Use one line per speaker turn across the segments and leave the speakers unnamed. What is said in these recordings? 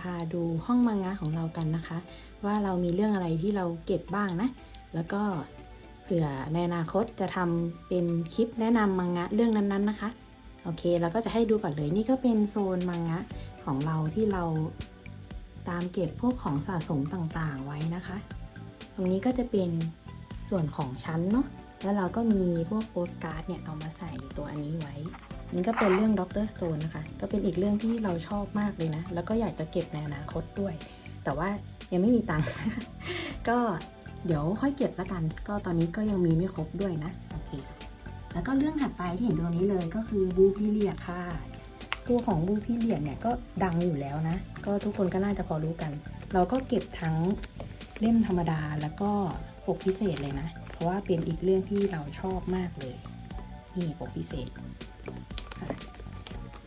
พาดูห้องมังงะของเรากันนะคะ ว่าเรามีเรื่องอะไรที่เราเก็บบ้างนะ แล้วก็เผื่อในอนาคตจะทำเป็นคลิปแนะนำมังงะเรื่องนั้นๆนะคะ โอเคเราก็จะให้ดูก่อนเลยนี่ก็เป็นโซนมังงะของเราที่เราตามเก็บพวกของสะสมต่างๆไว้นะคะ ตรงนี้ก็จะเป็นส่วนของชั้นเนาะแล้วเราก็มีพวกโปสการ์ดเนี่ยเอามาใส่ตัวอันนี้ไว้ นี่ก็เป็นเรื่องด็อกเตอร์สโตนนะคะ ก็เป็นอีกเรื่องที่เราชอบมากเลยนะ แล้วก็อยากจะเก็บในอนาคตด้วย แต่ว่ายังไม่มีตังค์ ก็เดี๋ยวค่อยเก็บละกัน ก็ตอนนี้ก็ยังมีไม่ครบด้วยนะ โอเค แล้วก็เรื่องถัดไปที่เห็นตรงนี้เลยก็คือบูพีเลียค่ะ ตัวของบูพีเลียเนี่ยก็ดังอยู่แล้วนะ ก็ทุกคนก็น่าจะพอรู้กัน เราก็เก็บทั้งเล่มธรรมดาแล้วก็ปกพิเศษเลยนะ เพราะว่าเป็นอีกเรื่องที่เราชอบมากเลย นี่ปกพิเศษ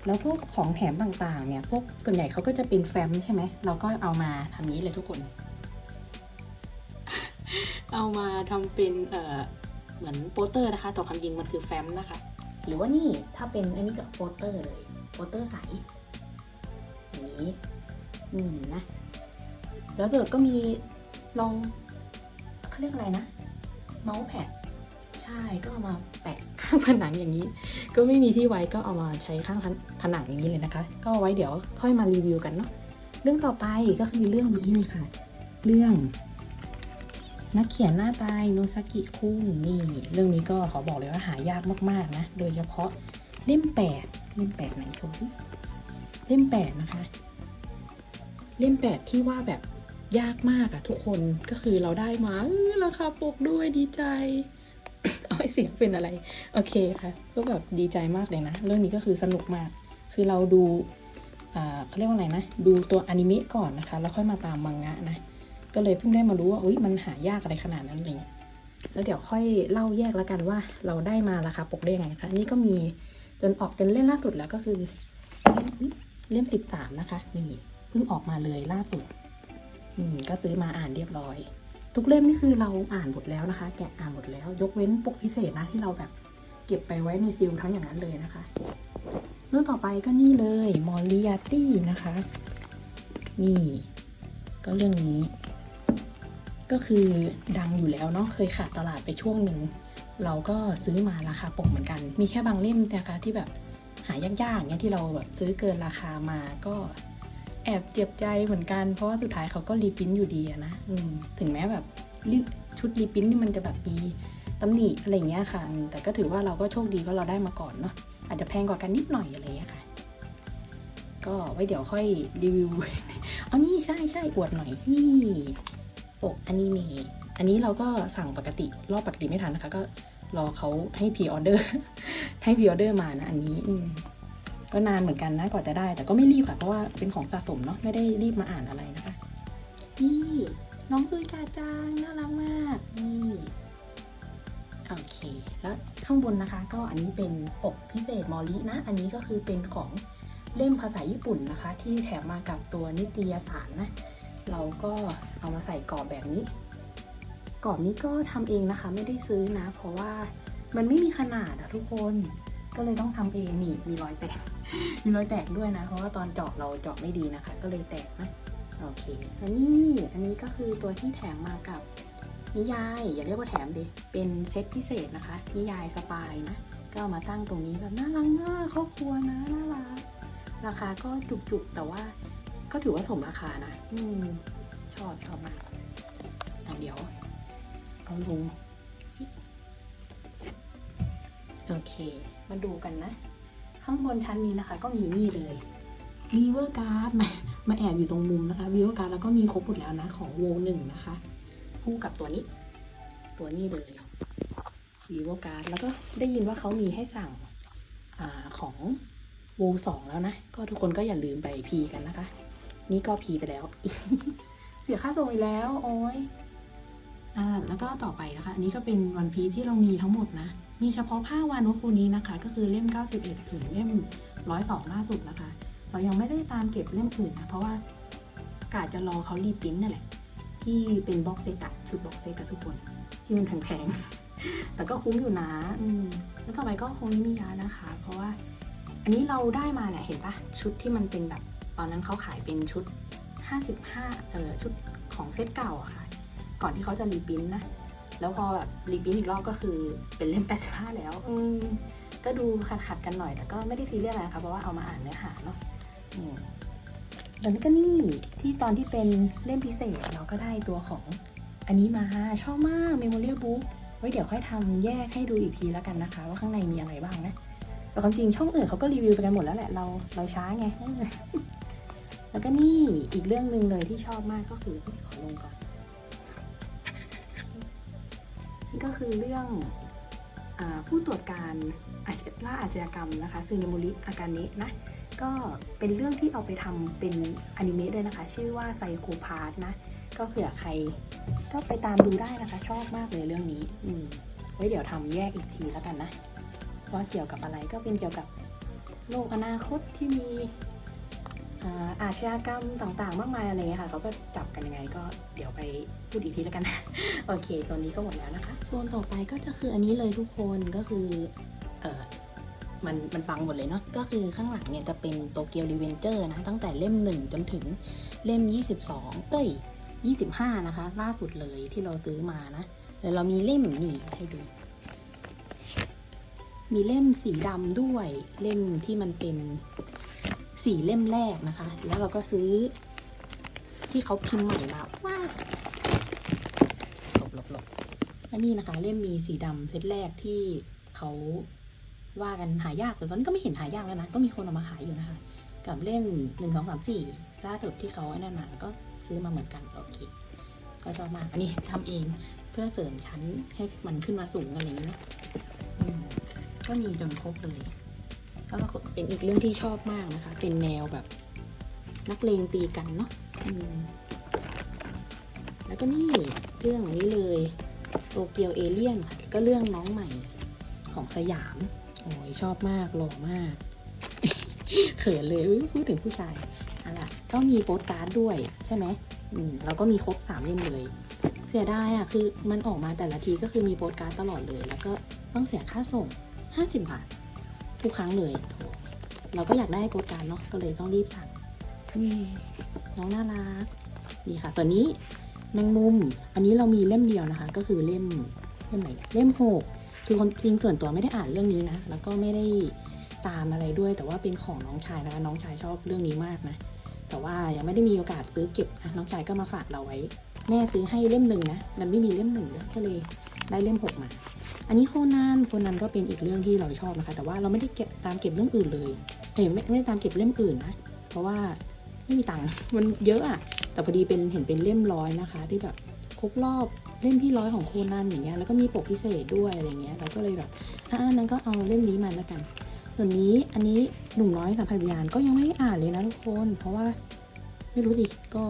แล้วพวกของแถมต่างๆ เนี่ย พวกส่วนใหญ่เขาก็จะเป็นแฟ้มใช่ไหม เราก็เอามาทำนี้เลยทุกคน เอามาทำเป็นเอ่อเหมือนโปสเตอร์นะคะ ต่ความจริงมันคือแฟ้มนะคะ หรือว่านี่ถ้าเป็นอันนี้ก็โปสเตอร์เลย โปสเตอร์ใส อย่างนี้ อืมนะ แล้วเกิดก็มีลองเขาเรียกอะไรนะ เมาส์แพด ใช่ก็เอามาแปะข้างผนังอย่างนี้ ก็ไม่มีที่ไว้ก็เอามาใช้ข้างผนังอย่างนี้เลยนะคะ ก็เอาไว้เดี๋ยวค่อยมารีวิวกันเนาะเรื่องต่อไปก็คือเรื่องนี้เลยค่ะ เรื่อง นักเขียนหน้าตายโนซากิคุงนี่ เรื่องนี้ก็ขอบอกเลยว่าหายากมากๆนะ โดยเฉพาะเล่มแปดเล่มแปดไหนชมสิเล่มแปดนะคะ เล่มแปดที่ว่าแบบยากมากอะทุกคนก็คือเราได้มาเออราคาปกด้วยดีใจ เอาไว้เสียงเป็นอะไร โอเคค่ะ ก็แบบดีใจมากเลยนะ เรื่องนี้ก็คือสนุกมาก คือเราดูเขาเรียกว่าไรนะ ดูตัวอนิเมะก่อนนะคะ แล้วค่อยมาตามมังงะนะ ก็เลยเพิ่งได้มารู้ว่าอุ้ยมันหายากอะไรขนาดนั้นอะไรเลยแล้วเดี๋ยวค่อยเล่าแยกแล้วกันว่าเราได้มาราคาปกได้ยังไงนะคะนี่ก็มีจนออกจนเล่มล่าสุดแล้วก็คือเล่มสิบสามนะคะ นี่เพิ่งออกมาเลยล่าสุด อืม ก็ซื้อมาอ่านเรียบร้อย ทุกเล่มนี่คือเราอ่านหมดแล้วนะคะ แกะอ่านหมดแล้ว ยกเว้นปกพิเศษนะที่เราแบบเก็บไปไว้ในฟิลทั้งอย่างนั้นเลยนะคะ เรื่องต่อไปก็นี่เลยมอริยาตี้นะคะ นี่ ก็เรื่องนี้ ก็คือดังอยู่แล้วเนาะเคยขาดตลาดไปช่วงหนึ่งเราก็ซื้อมาราคาปกเหมือนกัน มีแค่บางเล่มนะคะที่แบบหายากๆเนี่ยที่เราแบบซื้อเกินราคามาก็ แอบเจ็บใจเหมือนกัน เพราะว่าสุดท้ายเขาก็รีปรินอยู่ดีนะอืถึงแม้แบบชุดรีปรินนี่มันจะแบบมีตำหนิอะไรอย่างเงี้ยค่ะ แต่ก็ถือว่าเราก็โชคดีว่าเราได้มาก่อนเนาะอาจจะแพงกว่ากันนิดหน่อยอะไรอย่างเงี้ยค่ะ ก็ไว้เดี๋ยวค่อยรีวิวเอานี่ใช่ใช่อวดหน่อยนี่ปกอนิเมะอันนี้เราก็สั่งปกติรอบปกติไม่ทันนะคะ ก็รอเขาให้พีออเดอร์ให้พีออเดอร์มานะ อันนี้อืม ก็นานเหมือนกันนะกว่าจะได้ แต่ก็ไม่รีบค่ะ เพราะว่าเป็นของสะสมเนาะไม่ได้รีบมาอ่านอะไรนะคะ นี่น้องซุยกาจังน่ารักมากนี่โอเคแล้วข้างบนนะคะ ก็อันนี้เป็นปกพิเศษมอลินะ อันนี้ก็คือเป็นของเล่มภาษาญี่ปุ่นนะคะ ที่แถมมากับตัวนิตยสารนะ เราก็เอามาใส่กรอบแบบนี้กรอบนี้ก็ทำเองนะคะ ไม่ได้ซื้อนะ เพราะว่ามันไม่มีขนาดอะทุกคน ก็เลยต้องทำเองนี่มีรอยแตก มีรอยแตกด้วยนะ เพราะว่าตอนเจาะเราเจาะไม่ดีนะคะ ก็เลยแตกนะ โอเค อันนี้อันนี้ก็คือตัวที่แถมมากับนิยาย อย่าเรียกว่าแถมดิ เป็นเซตพิเศษนะคะ นิยายสปายนะ ก็มาตั้งตรงนี้แบบน่ารักมากครอบครัวนะน่ารัก ราคาก็จุกๆแต่ว่าก็ถือว่าสมราคานะ อืม ชอบชอบมากอะเดี๋ยว เอาลงโอเค มาดูกันนะ ข้างบนชั้นนี้นะคะ ก็มีนี่เลยวีเวอร์การ์ดมามาแอบอยู่ตรงมุมนะคะวีเวอร์การ์ดแล้วก็มีครบหมดแล้วนะ ของโวหนึ่งนะคะ คู่กับตัวนี้ ตัวนี้เลย vivo card แล้วก็ได้ยินว่าเขามีให้สั่งอของโวสองแล้วนะ ก็ทุกคนก็อย่าลืมไปพีกันนะคะ นี่ก็พีไปแล้ว เสียค่าส่งอีกแล้ว โอ้ย แล้วก็ต่อไปนะคะ อันนี้ก็เป็นวันพีที่เรามีทั้งหมดนะ มีเฉพาะผ้าวานุฟูนี้นะคะ ก็คือเล่ม 91 ถึงเล่ม 102 ล่าสุดนะคะ เรายังไม่ได้ตามเก็บเล่มอื่นนะ เพราะว่ากาจะรอเขารีปริ้นท์นั่นแหละ ที่เป็นบ็อกเซตอะชุดบ็อกเซตกับทุกคน ที่มันแพงๆ แต่ก็คุ้มอยู่นะแล้วต่อไปก็คงไม่มียานะคะ เพราะว่า อันนี้เราได้มาเนี่ยเห็นปะชุดที่มันเป็นแบบตอนนั้นเขาขายเป็นชุด 55 เออชุดของเซตเก่าอะค่ะ ก่อนที่เขาจะรีปรินท์นะ แล้วพอแบบรีปรินท์อีกรอบก็คือเป็นเล่ม85แล้ว อืมก็ดูขัดขัดๆกันหน่อย แต่ก็ไม่ได้ซีเรียสอะไรนะคะเพราะว่าเอามาอ่านเนื้อหาเนาะอืมแล้วก็นี่ที่ตอนที่เป็นเล่มพิเศษเราก็ได้ตัวของอันนี้มาชอบมาก Memorial Book ไว้เดี๋ยวค่อยทำแยกให้ดูอีกทีแล้วกันนะคะ ว่าข้างในมีอะไรบ้างนะแต่ความจริงช่องอื่นเขาก็รีวิวไปกันหมดแล้วแหละเราเราช้าไง แล้วก็นี่อีกเรื่องหนึ่งเลยที่ชอบมากก็คือเฮ้ยขอลงก่อน ก็คือเรื่องอผู้ตรวจการอาชล่าอาชญากรรมนะคะซึนามุริอากาเนะนะก็เป็นเรื่องที่เอาไปทำเป็นอนิเมะด้วยนะคะ ชื่อว่าไซโคพาร์นะ ก็เผื่อใครก็ไปตามดูได้นะคะ ชอบมากเลยเรื่องนี้ อืมไว้เดี๋ยวทำแยกอีกทีแล้วกันนะว่าเกี่ยวกับอะไรก็เป็นเกี่ยวกับโลกอนาคตที่มี อาชญากรรมต่างๆ มากมายอะไรเงี้ยค่ะเขาก็จับกันยังไงก็เดี๋ยวไปพูดอีกทีแล้วกันนะโอเคโซนนี้ก็หมดแล้วนะคะโซนต่อไปก็จะคืออันนี้เลยทุกคนก็คือเออมันมันฟังหมดเลยเนาะก็คือข้างหลังเนี่ยจะเป็นโตเกียวรีเวนเจอร์นะตั้งแต่เล่ม 1 จนถึงเล่ม 22 เอ้ย 25 นะคะ ล่าสุดเลยที่เราซื้อมานะเดี๋ยวเรามีเล่มนี่ให้ดู มีเล่มสีดำด้วยเล่มที่มันเป็น สีเล่มแรกนะคะ แล้วเราก็ซื้อ ที่เขาพิมพ์ใหม่มาว้าหลบหลบหลบอันนี้นะคะ เล่มมีสีดำเซตแรกที่เขาว่ากันหายากแต่ตอนนี้ก็ไม่เห็นหายากแล้วนะ ก็มีคนเอามาขายอยู่นะคะ กับเล่มหนึ่งสองสามสี่ล่าสุดที่เขาไอ้นั่นมาก็ซื้อมาเหมือนกันโอเคก็ชอบมากอันนี้ทำเองเพื่อเสริมชั้นให้มันขึ้นมาสูงอะไรอย่างนี้นะก็มีจนครบเลย ก็เป็นอีกเรื่องที่ชอบมากนะคะ เป็นแนวแบบ นักเลงตีกันเนาะแล้วก็นี่เรื่องนี้เลยโตเกียวเอเลี่ยนค่ะก็เรื่องน้องใหม่ของสยาม โอ้ยชอบมากหล่อมาก เขินเลยพูดถึงผู้ชายอาล่ะก็มีโปสการ์ดด้วยใช่ไหมอืมเราก็มีครบสามเล่มเลย เสียดายอะคือมันออกมาแต่ละทีก็คือมีโปสการ์ดตลอดเลย แล้วก็ต้องเสียค่าส่งห้าสิบบาท ทุกครั้งเลยโถเราก็อยากได้โปสการ์ดเนาะก็เลยต้องรีบสั่งอืมน้องน่ารักนี่ค่ะ ตัวนี้แมงมุม อันนี้เรามีเล่มเดียวนะคะ ก็คือเล่มเล่มไหนเนี่ยเล่มหกคือความจริงส่วนตัวไม่ได้อ่านเรื่องนี้นะ แล้วก็ไม่ได้ตามอะไรด้วย แต่ว่าเป็นของน้องชายนะคะ น้องชายชอบเรื่องนี้มากนะ แต่ว่ายังไม่ได้มีโอกาสซื้อเก็บนะน้องชายก็มาฝากเราไว้ แม่ซื้อให้เล่มหนึ่งนะ มันไม่มีเล่มหนึ่งด้วยก็เลยได้เล่มหกมา อันนี้โคนันโคนันก็เป็นอีกเรื่องที่เราชอบนะคะ แต่ว่าเราไม่ได้เก็บตามเก็บเรื่องอื่นเลยเอ้ยไม่ไม่ได้ตามเก็บเล่มอื่นนะ เพราะว่าไม่มีตังค์มันเยอะอะแต่พอดีเป็นเห็นเป็นเล่มร้อยนะคะ ที่แบบครบรอบเล่มที่ร้อยของโคนันอย่างเงี้ยแล้วก็มีปกพิเศษด้วยอะไรเงี้ยเราก็เลยแบบอะอันนั้นก็เอาเล่มนี้มาแล้วกัน ส่วนนี้อันนี้หนุ่มน้อยสัมพันธ์วิญญาณก็ยังไม่ได้อ่านเลยนะทุกคน เพราะว่าไม่รู้สิก็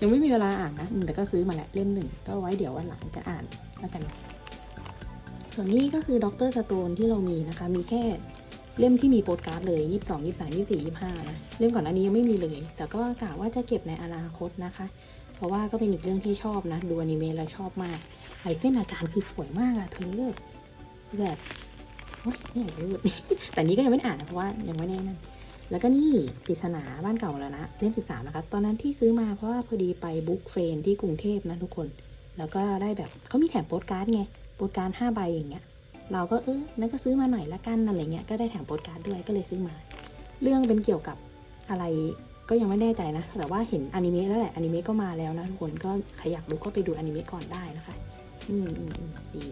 ยังไม่มีเวลาอ่านนะแต่ก็ซื้อมาแหละเล่มหนึ่งก็ไว้เดี๋ยววันหลังจะอ่านแล้วกัน ส่วนนี้ก็คือด็อกเตอร์สโตนที่เรามีนะคะ มีแค่เล่มที่มีโปสการ์ดเลย 22 23 24 25 นะ เล่มก่อนอันนี้ยังไม่มีเลย แต่ก็กะว่าจะเก็บในอนาคตนะคะ เพราะว่าก็เป็นอีกเรื่องที่ชอบนะ ดูอนิเมะแล้วชอบมากลายเส้นอาจารย์คือสวยมากอะเธอแบบโอ๊ยไม่อยากพูดแต่นี้ก็ยังไม่อ่านนะเพราะว่ายังไม่ได้นั่นแล้วก็นี่ปริศนาบ้านเก่าแล้วนะเล่ม13นะคะ ตอนนั้นที่ซื้อมาเพราะว่าพอดีไปบุ๊กเฟรนที่กรุงเทพนะทุกคน แล้วก็ได้แบบเขามีแถมโปสการ์ดไง โปสการ์ดห้าใบอย่างเงี้ย เราก็เออนั่นก็ซื้อมาหน่อยละกันอะไรเงี้ย ก็ได้แถมโปสการ์ดด้วยก็เลยซื้อมา เรื่องเป็นเกี่ยวกับอะไรก็ยังไม่แน่ใจนะ แต่ว่าเห็นอนิเมะแล้วแหละอนิเมะก็มาแล้วนะทุกคน ก็ใครอยากดูก็ไปดูอนิเมะก่อนได้นะคะ อืมอืมดี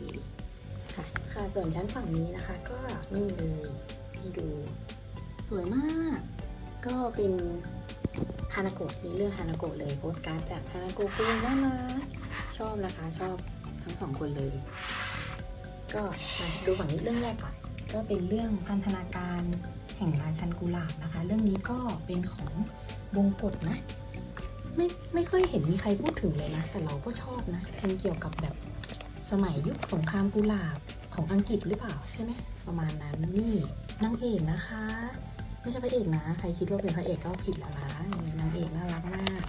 ค่ะ ค่ะ ส่วนชั้นฝั่งนี้นะคะ ก็นี่เลยให้ดู สวยมาก ก็เป็นฮานาโกะนี่เรื่องฮานาโกะเลยโปสการ์ดจากฮานาโกะคุณน่ารักชอบนะคะ ชอบ ทั้งสองคนเลย ก็มาดูฝั่งนี้เรื่องแรกก่อน ก็เป็นเรื่องพันธนาการแห่งราชันกุหลาบนะคะ เรื่องนี้ก็เป็นของวงกฎนะ ไม่ไม่ค่อยเห็นมีใครพูดถึงเลยนะ แต่เราก็ชอบนะเป็นเกี่ยวกับแบบสมัยยุคสงครามกุหลาบของอังกฤษหรือเปล่าใช่ไหมประมาณนั้นนี่นางเอกนะคะ ไม่ใช่พระเอกนะ ใครคิดว่าเป็นพระเอกก็ผิดแล้วนะนางเอกน่ารักมาก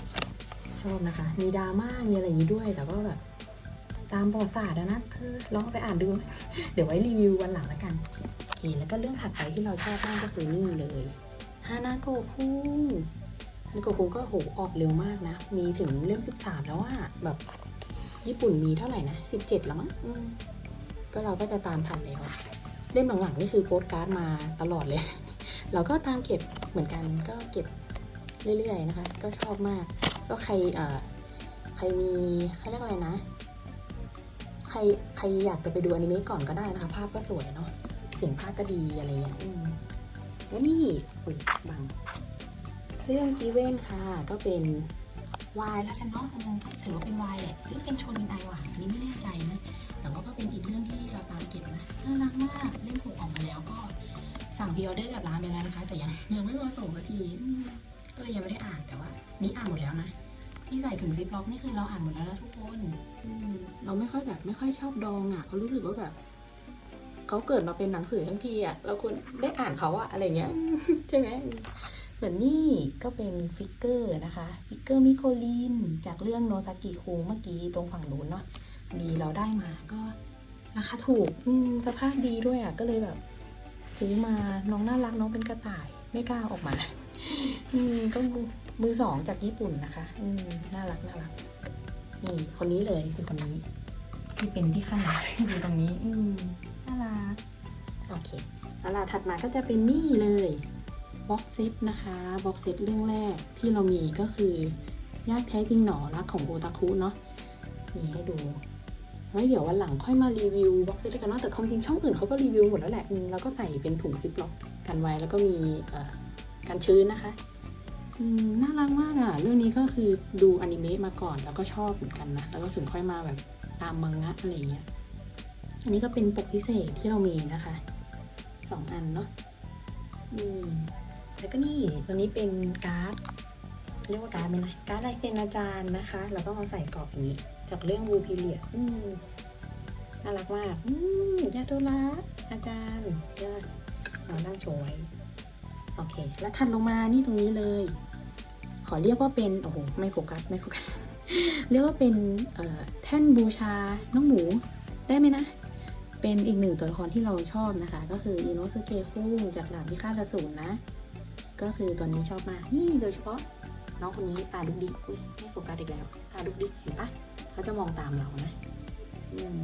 ชอบนะคะ มีดราม่ามีอะไรอย่างนี้ด้วยแต่ก็แบบ ตามประวัติศาสตร์นะเธอลองไปอ่านดู เดี๋ยวไว้รีวิววันหลังแล้วกันโอเคแล้วก็เรื่องถัดไปที่เราชอบมากก็คือนี่เลยฮานาโกคุฮานาโกคุก็โหออกเร็วมากนะ มีถึงเล่มสิบสามแล้วว่าแบบญี่ปุ่นมีเท่าไหร่นะสิบเจ็ดแล้วมั้งก็เราก็จะตามทันแล้ว เล่มหลังๆนี่คือโพสการ์ดมาตลอดเลย เราก็ตามเก็บเหมือนกันก็เก็บเรื่อยๆนะคะ ก็ชอบมาก ก็ใครเอ่อใครมีเขาเรียกอะไรนะ รใครอยากจะไปดูอนิเมะก่อนก็ได้นะคะ ภาพก็สวยเนาะเสียงภาคก็ดีอะไรอย่างเงี้ยแล้วนี่อุ้ยบังเรื่องกีเวนค่ะ ก็เป็นวายแล้วกันเนาะอืมก็ถือว่าเป็นวายแหละหรือเป็นโชนินไอวะอันนี้ไม่แน่ใจนะ แต่ว่าก็เป็นอีกเรื่องที่เราตามเก็บนะน่ารักมากเล่มหกออกมาแล้วก็สั่งพรีออเดอร์กับร้านไปแล้วนะคะ แต่ยังยังไม่มาส่งสักทีก็เลยยังไม่ได้อ่านแต่ว่า นี่อ่านหมดแล้วนะ ที่ใส่ถุงซิปล็อกนี่คือเราอ่านหมดแล้วนะทุกคนอืมเราไม่ค่อยแบบไม่ค่อยชอบดองอะเขารู้สึกว่าแบบเขาเกิดมาเป็นหนังสือทั้งทีอะเราควรได้อ่านเขาอะอะไรเงี้ยใช่ไหมส่วนนี่ก็เป็นฟิกเกอร์นะคะฟิกเกอร์มิโคลินจากเรื่องโนซากิคุงเมื่อกี้ตรงฝั่งนู้นเนาะดีเราได้มาก็ราคาถูกอืมสภาพดีด้วยอะก็เลยแบบซื้อมาน้องน่ารักน้องเป็นกระต่าย ไม่กล้าออกมา อืมก็ มือมือสองจากญี่ปุ่นนะคะ อืมน่ารักน่ารัก นี่คนนี้เลยคือคนนี้ ที่เป็นที่ขั้นหลังอยู่ตรงนี้ อืมน่ารัก โอเคแล้วล่ะถัดมาก็จะเป็นนี่เลยบ็อกเซตนะคะบ็อกเซตเรื่องแรกที่เรามีก็คือยากแท้จริงหนอรักของโอตาคุเนาะมีให้ดูไว้เดี๋ยววันหลังค่อยมารีวิวบ็อกเซตด้วยกันเนาะแต่ความจริงช่องอื่นเขาก็รีวิวหมดแล้วแหละอืมแล้วก็ใส่เป็นถุงซิปล็อกกันไว้แล้วก็มีเอ่อกันชื้นนะคะอืม น่ารักมากอะ่ะ เรื่องนี้ก็คือดูอนิเมะมาก่อนแล้วก็ชอบเหมือนกันนะ แล้วก็ถึงค่อยมาแบบตามมังงะอะไรอย่างเงี้ย อันนี้ก็เป็นปกพิเศษที่เรามีนะคะสองอันเนาะ อืม แล้วก็นี่ตัวนี้เป็นการ์ด เรียกว่าการ์ดไหมนะ การ์ดลายเซ็นอาจารย์นะคะ แล้วก็มาใส่กรอบอย่างนี้ จากเรื่องวูพีเลียอืมน่ารักมาก อืมยาโดระอาจารย์ก็เรานั่งโชว์ไว้ โอเค แล้วถัดลงมานี่ตรงนี้เลย ขอเรียกว่าเป็นโอ้โหไม่โฟกัสไม่โฟกัสเรียกว่าเป็นเอ่อแท่นบูชาน้องหมูได้ไหมนะ เป็นอีกหนึ่งตัวละครที่เราชอบนะคะ ก็คืออิโนสุเกะคุงจากดาบพิฆาตอสูรนะ ก็คือตัวนี้ชอบมากนี่โดยเฉพาะน้องคนนี้ตาดุกดิกอุ้ยไม่โฟกัสอีกแล้วตาดุกดิกเห็นปะเขาจะมองตามเรานะอืม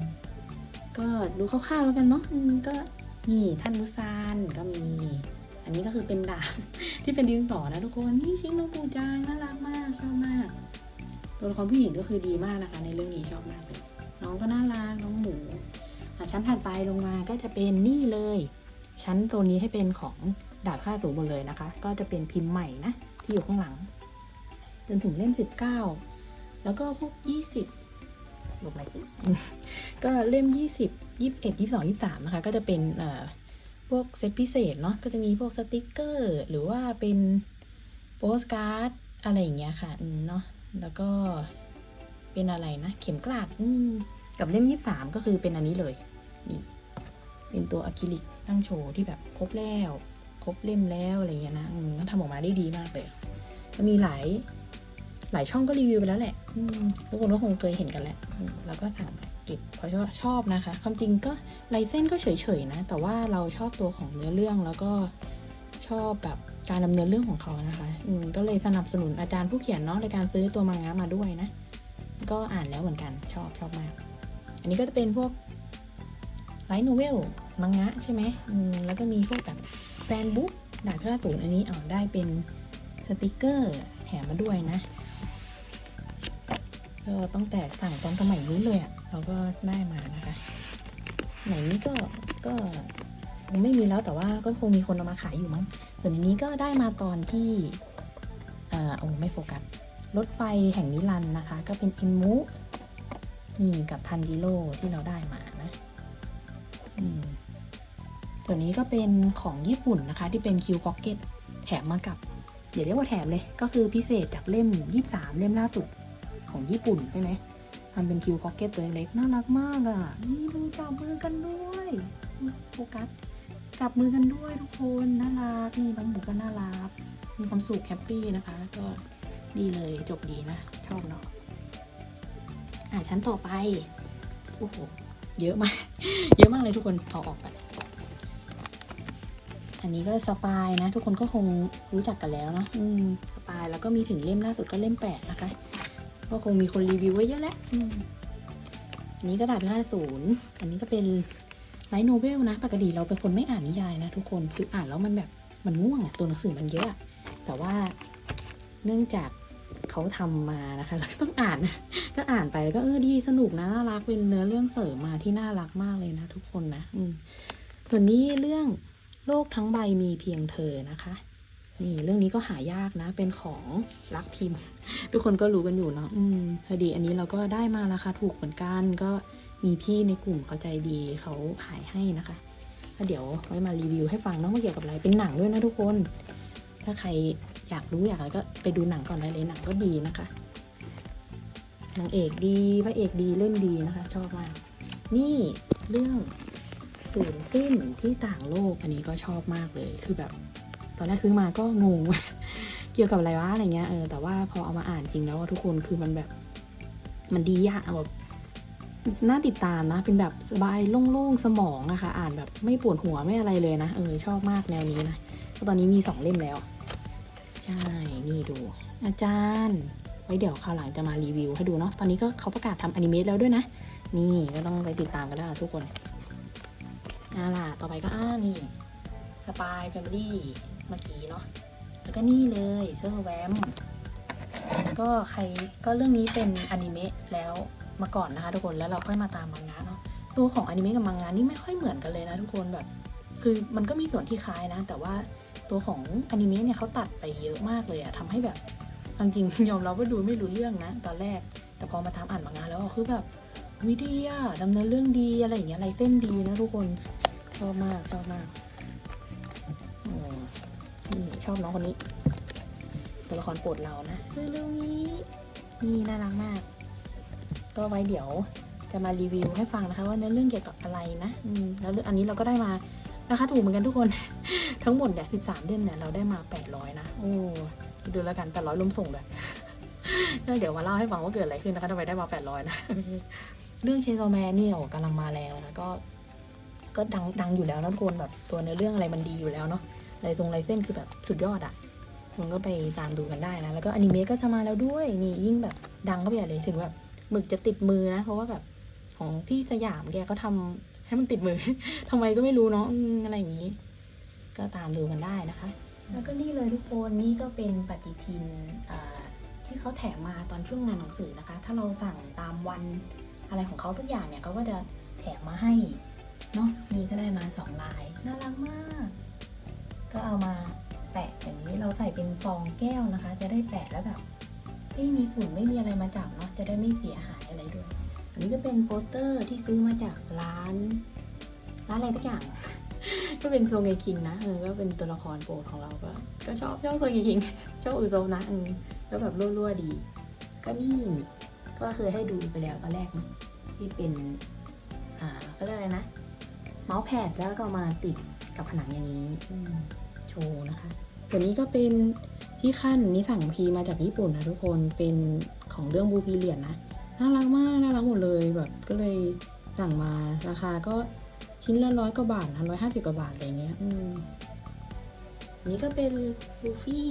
ก็ดูคร่าวๆแล้วกันเนาะก็นี่ท่านมุซานก็มี อันนี้ก็คือเป็นดาบที่เป็นดินสอนะทุกคนนี่ชิโนบุจางน่ารักมากชอบมาก ตัวละครผู้หญิงก็คือดีมากนะคะ ในเรื่องนี้ชอบมากเลยน้องก็น่ารักน้องหมูชั้นถัดไปลงมาก็จะเป็นนี่เลย ชั้นตัวนี้ให้เป็นของดาบค่าสูงหมดเลยนะคะ ก็จะเป็นพิมพ์ใหม่นะที่อยู่ข้างหลัง จนถึงเล่ม 19 แล้วก็พวก20ลบอะไรอีกก็เล่ม 20 21 22 23 นะคะ ก็จะเป็นเอ่อ พวกเซตพิเศษเนาะก็จะมีพวกสติกเกอร์หรือว่าเป็นโปสการ์ดอะไรอย่างเงี้ยค่ะเนาะแล้วก็เป็นอะไรนะ เข็มกลัดกับเล่ม23ก็คือเป็นอันนี้เลยนี่เป็นตัวอะคริลิกตั้งโชว์ที่แบบครบแล้ว ครบเล่มแล้วอะไรเงี้ยนะก็ทำออกมาได้ดีมากเลยก็มีหลายหลายช่องก็รีวิวไปแล้วแหละทุกคนก็คงเคยเห็นกันแหละแล้วก็สั่งมา เก็บเพราะชอบนะคะ ความจริงก็ลายเส้นก็เฉยๆนะ แต่ว่าเราชอบตัวของเนื้อเรื่องแล้วก็ชอบแบบการดำเนินเรื่องของเขานะคะอืมก็เลยสนับสนุนอาจารย์ผู้เขียนเนาะในการซื้อตัวมังงะมาด้วยนะ ก็อ่านแล้วเหมือนกันชอบชอบมาก อันนี้ก็จะเป็นพวกไลท์โนเวลมังงะใช่ไหมอืมแล้วก็มีพวกแบบแฟนบุ๊กดาบเพื่อศูนย์อันนี้อ๋อได้เป็นสติกเกอร์แถมมาด้วยนะก็ตั้งแต่สั่งตอนสมัยนู้นเลยอะ่ะ เราก็ได้มานะคะสมัยนี้ก็ก็ไม่มีแล้วแต่ว่าก็คงมีคนเอามาขายอยู่มั้งส่วนอันนี้ก็ได้มาตอนที่อ่าโอ้ไม่โฟกัสรถไฟแห่งนิรันนะคะ ก็เป็นอินมุนี่กับทันจิโร่ที่เราได้มานะอืมตัวนี้ก็เป็นของญี่ปุ่นนะคะ ที่เป็นคิวพ็อกเก็ตแถมมากับเดี๋ยวเรียกว่าแถมเลย ก็คือพิเศษจากเล่ม 23 เล่มล่าสุดของญี่ปุ่นใช่ไหม ทำเป็นคิวพ็อกเก็ตตัวเล็กน่ารักมากอะ่ะ นี่ดูจับมือกันด้วยโฟกัสจับมือกันด้วยทุกคนน่ารักนี่น้องหมูก็น่ารัก มีความสุขแฮปปี้นะคะ ก็ดีเลยจบดีนะ ชอบเนาะอะชั้นต่อไปโอ้โหเยอะมาก เยอะมากเลยทุกคนเอาออกไปอันนี้ก็สปายนะ ทุกคนก็คงรู้จักกันแล้วเนาะสปายแล้วก็มีถึงเล่มล่าสุดก็เล่มแปดนะคะ ก็คงมีคนรีวิวไว้เยอะแล้วอืมอันนี้ก็ดาบพิฆาตอสูรอันนี้ก็เป็นไลท์โนเวลนะ ปกติเราเป็นคนไม่อ่านนิยายนะทุกคน คืออ่านแล้วมันแบบมันง่วงอะตัวหนังสือมันเยอะอะแต่ว่าเนื่องจากเขาทำมานะคะเราก็ต้องอ่าน ก็อ่านไปแล้วก็เออดีสนุกนะน่ารักเป็นเนื้อเรื่องเสริมมาที่น่ารักมากเลยนะทุกคนนะ อืมส่วนนี้เรื่องโลกทั้งใบมีเพียงเธอนะคะ นี่เรื่องนี้ก็หายากนะ เป็นของรักพิมพ์ ทุกคนก็รู้กันอยู่เนาะอืมพอดีอันนี้เราก็ได้มาราคาถูกเหมือนกัน ก็มีพี่ในกลุ่มเขาใจดีเขาขายให้นะคะก็เดี๋ยวไว้มารีวิวให้ฟังเนาะว่าเกี่ยวกับอะไรเป็นหนังด้วยนะทุกคน ถ้าใครอยากรู้อยากอะไรก็ไปดูหนังก่อนได้เลยหนังก็ดีนะคะนางเอกดีพระเอกดีเล่นดีนะคะ ชอบมากนี่เรื่องศูนย์สิ้นที่ต่างโลกอันนี้ก็ชอบมากเลยคือแบบ ตอนแรกซื้อมาก็งง เกี่ยวกับอะไรวะอะไรเงี้ยเออแต่ว่าพอเอามาอ่านจริงแล้วทุกคนคือมันแบบ มันดีอะแบบน่าติดตามนะ เป็นแบบสบายโล่งๆสมองอะค่ะ อ่านแบบไม่ปวดหัวไม่อะไรเลยนะ เออ ชอบมากแนวนี้นะก็ตอนนี้มีสองเล่มแล้ว ใช่ นี่ดู อาจารย์ ไว้เดี๋ยวคราวหลังจะมารีวิวให้ดูเนาะ ตอนนี้ก็เขาประกาศทำอนิเมะแล้วด้วยนะ นี่ก็ต้องไปติดตามกันแล้วทุกคนอ่าล่ะ ต่อไปก็อ่านี่ สปายแฟมิลี่ เมื่อกี้เนาะแล้วก็นี่เลยเซอร์แวมก็ใครก็เรื่องนี้เป็นอนิเมะแล้วมาก่อนนะคะทุกคนแล้วเราค่อยมาตามมังงะเนาะตัวของอนิเมะกับมังงะนี่ไม่ค่อยเหมือนกันเลยนะทุกคนแบบ คือมันก็มีส่วนที่คล้ายนะ แต่ว่าตัวของอนิเมะเนี่ยเขาตัดไปเยอะมากเลยอะทำให้แบบจริงยอมรับว่าดูไม่รู้เรื่องนะ ตอนแรก แต่พอมาทำอ่านมังงะแล้วอะคือแบบวิดีอะดำเนินเรื่องดีอะไรอย่างเงี้ยลายเส้นดีนะทุกคนชอบมากชอบมาก นี่ชอบน้องคนนี้ ตัวละครโปรดเรานะซื้อเรื่องนี้นี่น่ารักมาก ก็ไว้เดี๋ยวจะมารีวิวให้ฟังนะคะว่าเนื้อเรื่องเกี่ยวกับอะไรนะอืมแล้วอันนี้เราก็ได้มาราคาถูกเหมือนกันทุกคน ทั้งหมดเนี่ย13เล่มเนี่ยเราได้มา800นะโอ้ดูแล้วกัน800รวมส่งเลยก็เดี๋ยวมาเล่าให้ฟังว่าเกิดอะไรขึ้นนะคะทำไมได้มา800นะ เรื่องเชนโซแมนเนี่ยโอ้กำลังมาแรงนะคะก็ ก็ดังดังอยู่แล้วนะทุกคนแบบตัวเนื้อเรื่องอะไรมันดีอยู่แล้วเนาะ ลายทรงลายเส้นคือแบบสุดยอดอะคุณก็ไปตามดูกันได้นะ แล้วก็อนิเมะก็จะมาแล้วด้วย นี่ยิ่งแบบดังก็ไปใหญ่เลยถึงแบบหมึกจะติดมือนะเพราะว่าแบบของพี่สยามแกก็ทำให้มันติดมือทำไมก็ไม่รู้เนาะอะไรอย่างนี้ ก็ตามดูกันได้นะคะ แล้วก็นี่เลยทุกคนนี่ก็เป็นปฏิทินที่เขาแถมมาตอนช่วงงานหนังสือนะคะ ถ้าเราสั่งตามวันอะไรของเขาทุกอย่างเนี่ยเขาก็จะแถมมาให้เนาะนี่ก็ได้มาสองลายน่ารักมาก ก็เอามาแปะอย่างนี้เราใส่เป็นฟองแก้วนะคะ จะได้แปะแล้วแบบไม่มีฝุ่นไม่มีอะไรมาจับเนาะจะได้ไม่เสียหายอะไรด้วย อันนี้ก็เป็นโปสเตอร์ที่ซื้อมาจากร้านร้านอะไรสักอย่างก็เป็นโซเงคิงนะเออก็เป็นตัวละครโปรดของเราก็ก็ชอบชอบโซเงคิงชอบอุโซนะเออก็แบบรั่วๆดี ก็นี่ก็เคยให้ดูไปแล้วตอนแรกที่เป็นอ่าก็เรียกอะไรนะ เมาส์แพดแล้วก็มาติดกับผนังอย่างนี้อื โชว์นะคะส่วนนี้ก็เป็นที่ขั้นนี่สั่งพีมาจากญี่ปุ่นนะทุกคน เป็นของเรื่องบูพีเลียนนะ น่ารักมาก น่ารักหมดเลยแบบก็เลยสั่งมาราคาก็ชิ้นละร้อยกว่าบาทนะร้อยห้าสิบกว่าบาทอะไรเงี้ย อืมอันนี้ก็เป็นลูฟี่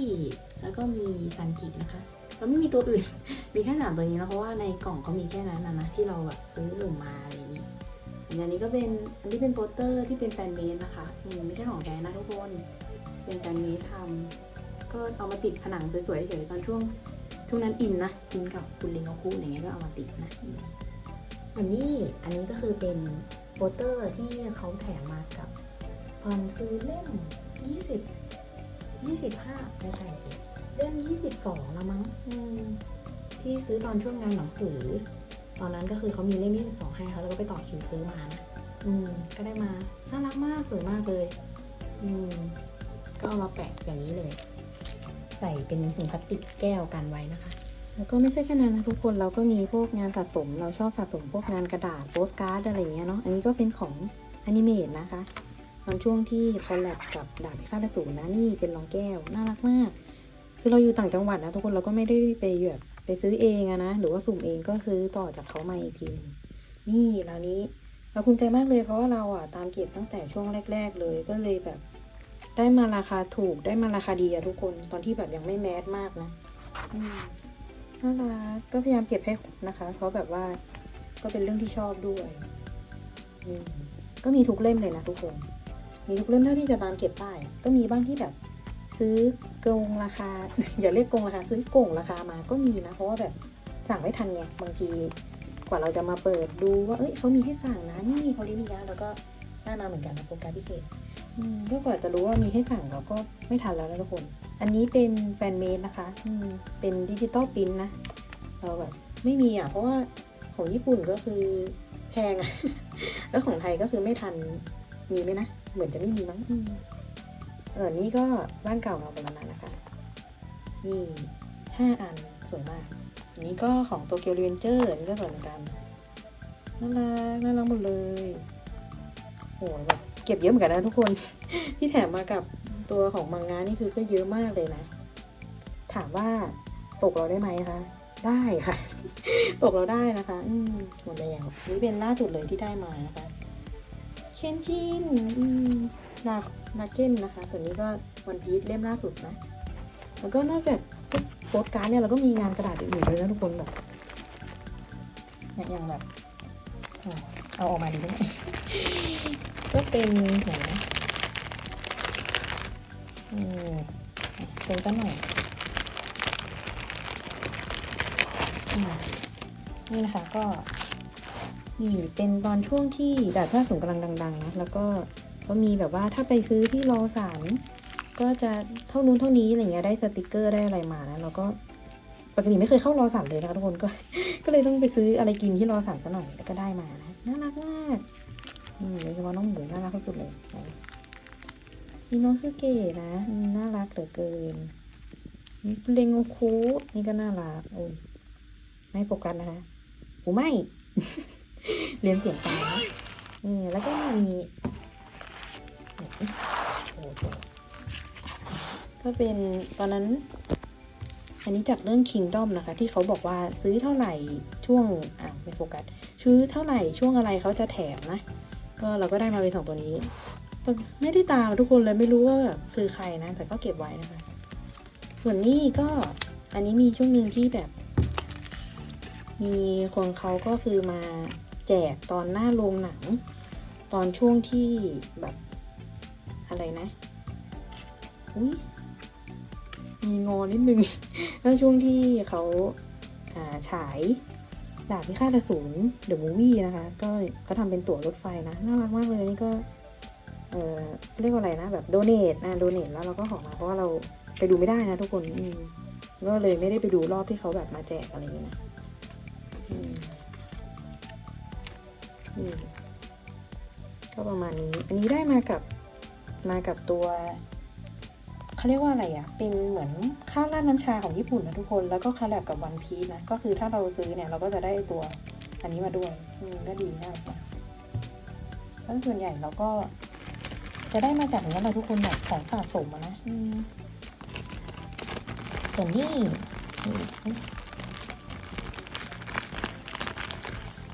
แล้วก็มีซันจินะคะแล้วไม่มีตัวอื่น มีแค่สามตัวนี้นะเพราะว่าในกล่องเขามีแค่นั้นนะนะที่เราแบบซื้อหนุ่มมาอะไรอย่างนี้อันนี้ก็เป็นอันนี้เป็นโปสเตอร์ที่เป็นแฟนเมดนะคะอืมไม่ใช่ของแท้นะทุกคน เป็นแฟนเมดทำก็เอามาติดผนังสวยๆเฉยๆตอนช่วงช่วงนั้นอินนะอินกับคุณลิงกับคู่อย่างเงี้ยก็เอามาติดนะอืมอันนี้อันนี้ก็คือเป็นโปสเตอร์ที่เขาแถมมากับ ตอนซื้อเล่มยี่สิบยี่สิบห้าไม่ใช่ดิเล่มยี่สิบสองละมั้งอืมที่ซื้อตอนช่วงงานหนังสือ ตอนนั้นก็คือเขามีเล่มยี่สิบสองให้เขาแล้วก็ไปต่อคิวซื้อมานะอืม ก็ได้มาน่ารักมากสวยมากเลย อืม ก็เอามาแปะอย่างนี้เลย ใส่เป็นถุงพลาสติกแก้วกันไว้นะคะ แล้วก็ไม่ใช่แค่นั้นนะทุกคนเราก็มีพวกงานสะสม เราชอบสะสมพวกงานกระดาษโปสการ์ดอะไรอย่างเงี้ยเนาะอันนี้ก็เป็นของอนิเมตนะคะตอนช่วงที่คอลแลบกับดาบพิฆาตอสูรนะนี่เป็นรองแก้วน่ารักมาก คือเราอยู่ต่างจังหวัดนะทุกคนเราก็ไม่ได้ไปแบบไปซื้อเองอะนะหรือว่าสุ่มเองก็ซื้อต่อจากเขามาอีกทีหนึงนี่ร้านนี้เราภูมิใจมากเลยเพราะว่าเราอะตามเก็บตั้งแต่ช่วงแรก ๆ เลยก็เลยแบบ ได้มาราคาถูกได้มาราคาดีอะทุกคนตอนที่แบบยังไม่แมสมากนะน่ารักก็พยายามเก็บให้ครบนะคะ เพราะแบบว่าก็เป็นเรื่องที่ชอบด้วยก็มีทุกเล่มเลยนะทุกคน มีทุกเล่มเท่าที่จะตามเก็บได้ก็มีบ้างที่แบบ ซื้อกงราคา อย่าเรียกกงราคาซื้อกงราคามาก็มีนะ เพราะว่าแบบสั่งไม่ทันไงบางทีกว่าเราจะมาเปิดดูว่าเอ้ยเขามีให้สั่งนะนี่เขาดีนี่นะแล้วก็ได้มาเหมือนกันนะโปรแกรมพิเศษ ก็กว่าจะรู้ว่ามีให้สั่งเราก็ไม่ทันแล้วนะทุกคน อันนี้เป็นแฟนเมดนะคะอืมเป็นดิจิตอลพิมพ์นะ เราแบบไม่มีอะ เพราะว่าของญี่ปุ่นก็คือแพงอะ แล้วของไทยก็คือไม่ทัน มีไหมนะ เหมือนจะไม่มีมั้งอืมเออนี่ก็บ้านเก่าเราเป็นนั้นนะคะ นี่ห้าอันสวยมาก อันนี้ก็ของโตเกียวเรนเจอร์นี่ก็สวยเหมือนกัน น่ารักน่ารักหมดเลยโหแบบ เก็บเยอะเหมือนกันนะทุกคนที่แถมมากับตัวของมังงะนี่คือก็เยอะมากเลยนะ ถามว่าตกเราได้ไหมคะได้ค่ะ ตกเราได้นะคะ อืมหมดแล้วนี่เป็นล่าสุดเลยที่ได้มานะคะเคนจินนานาเก้นนะคะส่วนนี้ก็วันพีซเล่มล่าสุดนะแล้วก็นอกจากโปสการ์ดเนี่ยเราก็มีงานกระดาษอื่นๆด้วยนะทุกคนแบบอย่างแบบเอาออกมาดีไหม ก็เป็นโหอืมเป็นก็หน่อยอนี่นะคะก็นี่เป็นตอนช่วงที่ดาบท่าสงกำลังดัง ๆ นะ แล้วก็ก็มีแบบว่าถ้าไปซื้อที่รอสารก็จะเท่านู้นเท่านี้อะไรเงี้ยได้สติกเกอร์ได้อะไรมานะแล้วก็ปกติไม่เคยเข้ารอสารเลยนะคะทุกคนก็ ก็เลยต้องไปซื้ออะไรกินที่รอสารซะหน่อยแล้วก็ได้มานะน่ารักมาก อืมโดยเฉพาะน้องหมูน่ารักที่สุดเลยไหนอิโนสเกะนะ น่ารักเหลือเกินนี่เรงโอคุนี่ก็น่ารักโอ้ไม่โฟกัสนะคะโอ้ไม่ เรียนเสียงตามนะเออแล้วก็มีก็เป็นตอนนั้น อันนี้จากเรื่อง Kingdom นะคะ ที่เขาบอกว่าซื้อเท่าไหร่ช่วงอะไม่โฟกัส ซื้อเท่าไหร่ช่วงอะไรเขาจะแถมนะ ก็เราก็ได้มาเป็นสองตัวนี้ ไม่ได้ตามทุกคนเลยไม่รู้ว่าแบบคือใครนะ แต่ก็เก็บไว้นะคะ ส่วนนี้ก็อันนี้มีช่วงหนึ่งที่แบบ มีคนเขาก็คือมาแจกตอนหน้าโรงหนัง ตอนช่วงที่แบบอะไรนะอุ้ยมีงอนิดนึงแล้วช่วงที่เขาอ่าฉาย ดาบพิฆาตอสูรเดอะมูวี่นะคะ ก็เขาทำเป็นตั๋วรถไฟนะ น่ารักมากเลยนี่ก็ เออเรียกว่าอะไรนะ แบบโดเนทนะโดเนทแล้วเราก็ขอมาเพราะว่าเราไปดูไม่ได้นะทุกคนอืมก็เลยไม่ได้ไปดูรอบที่เขาแบบมาแจกอะไรอย่างเงี้ยนะก็ประมาณนี้ อันนี้ได้มากับมากับตัว เขาเรียกว่าอะไรอะ่ะเป็นเหมือนข้าวราดน้ำชาของญี่ปุ่นนะทุกคน แล้วก็คาแลบกับวันพีซนะ ก็คือถ้าเราซื้อเนี่ยเราก็จะได้ตัวอันนี้มาด้วยอืมก็ดีมากนะแล้วส่วนใหญ่เราก็จะได้มาจากอย่างนั้แหละทุกคนแบบของสะสมนะอืมส่วนนี่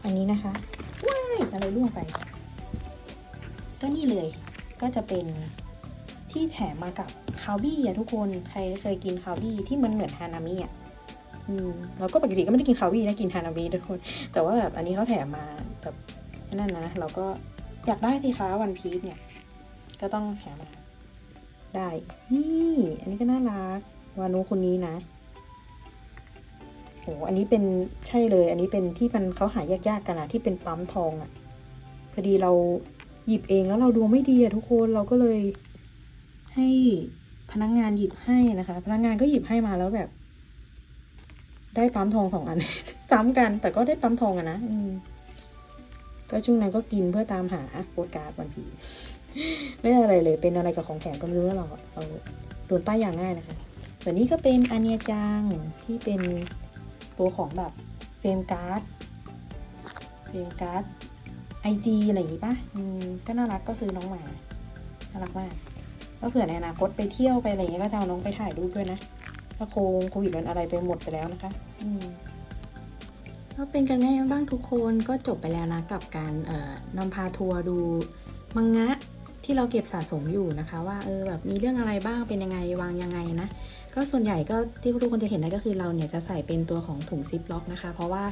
อันนี้นะคะ ว้ายอะไรล่วงไป ก็นี่เลย ก็จะเป็น ที่แถมมากับคาวบี้อะทุกคนใครเคยกินคาวบี้ที่มันเหมือนฮานามิอะอืมเราก็ปกติก็ไม่ได้กินคาวบี้นะกินฮานามิทุกคน แต่ว่าแบบอันนี้เขาแถมมาแบบนั่นนะเราก็อยากได้สิคะวันพีซเนี่ย ก็ต้องแถมมาได้ นี่ อันนี้ก็น่ารัก วานุคนนี้นะโอ้อันนี้เป็นใช่เลย อันนี้เป็นที่มันเขาหายากๆกันอะที่เป็นปั๊มทองอะพอดีเราหยิบเองแล้วเราดวงไม่ดีอะทุกคนเราก็เลย ให้พนักงงานหยิบให้นะคะ พนักงงานก็หยิบให้มาแล้วแบบ ได้ปั๊มทองสองอัน ซ้ำกัน แต่ก็ได้ปั๊มทองอะนะก็ช่วงนั้นก็กินเพื่อตามหาโปสการ์ดวันพีไม่ได้อะไรเลย เป็นอะไรกับของแถมก็ไม่รู้ว่าเราเราโดนป้ายอย่างง่ายนะคะส่วนนี้ก็เป็นอันเนียจังที่เป็นตัวของแบบเฟรมการ์ดเฟรมการ์ดไอจีอะไรอย่างงี้ปะก็น่ารักก็ซื้อน้องหมา น่ารักมาก ก็เผื่อในอนาคตไปเที่ยวไปอะไรเงี้ยก็จะเอาน้องไปถ่ายรูปด้วยนะถ้าโคงโควิดมันอะไรไปหมดไปแล้วนะคะ อืมก็เป็นกันไงบ้างทุกคนก็จบไปแล้วนะกับการเอ่อนำพาทัวร์ดูมังงะที่เราเก็บสะสมอยู่นะคะ ว่าเออแบบมีเรื่องอะไรบ้างเป็นยังไงวางยังไงนะก็ส่วนใหญ่ก็ที่ทุกคนจะเห็นได้ก็คือเราเนี่ยจะใส่เป็นตัวของถุงซิปล็อกนะคะ เพราะว่า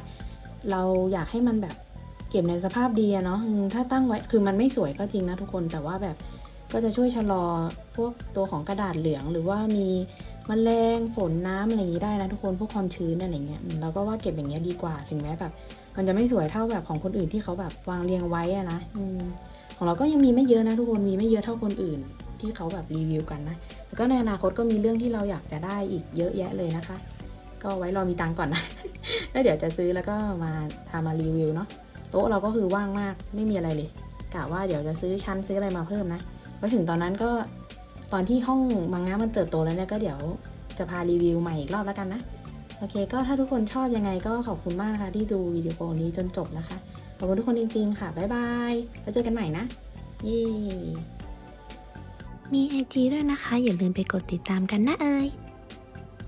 เราอยากให้มันแบบเก็บในสภาพดีอะเนาะถ้าตั้งไว้คือมันไม่สวยก็จริงนะทุกคนแต่ว่าแบบ ก็จะช่วยชะลอพวกตัวของกระดาษเหลือง หรือว่ามีมแมลงฝนน้ำอะไรอย่างนี้ได้นะทุกคนพวกความชื้นอะไรเงี้ยเราก็ว่าเก็บอย่างเงี้ยดีกว่าถึงแม้แบบ มันจะไม่สวยเท่าแบบของคนอื่นที่เขาแบบวางเรียงไว้อะนะอของเราก็ยังมีไม่เยอะนะทุกคนมีไม่เยอะเท่าคนอื่นที่เขาแบบรีวิวกันนะแล้วก็ในอนาคตก็มีเรื่องที่เราอยากจะได้อีกเยอะแยะเลยนะคะ ก็ไว้รอมีตังก่อนนะแล้วเดี๋ยวจะซื้อแล้วก็มาทำมารีวิวเนาะโต๊ะเราก็คือว่างมากไม่มีอะไรเลยกะว่าเดี๋ยวจะซื้อชั้นซื้ออะไรมาเพิ่มนะ ไว้ถึงตอนนั้นก็ตอนที่ห้องมังงะมันเติบโตแล้วเนี่ยก็เดี๋ยวจะพารีวิวใหม่อีกรอบแล้วกันนะ โอเค ก็ถ้าทุกคนชอบยังไงก็ขอบคุณมากนะคะที่ดูวิดีโอนี้จนจบนะคะ ขอบคุณทุกคนจริงๆค่ะ บ๊ายบาย แล้วเจอกันใหม่นะ เย้
มีไอจีด้วยนะคะ อย่าลืมไปกดติดตามกันนะเอ่ย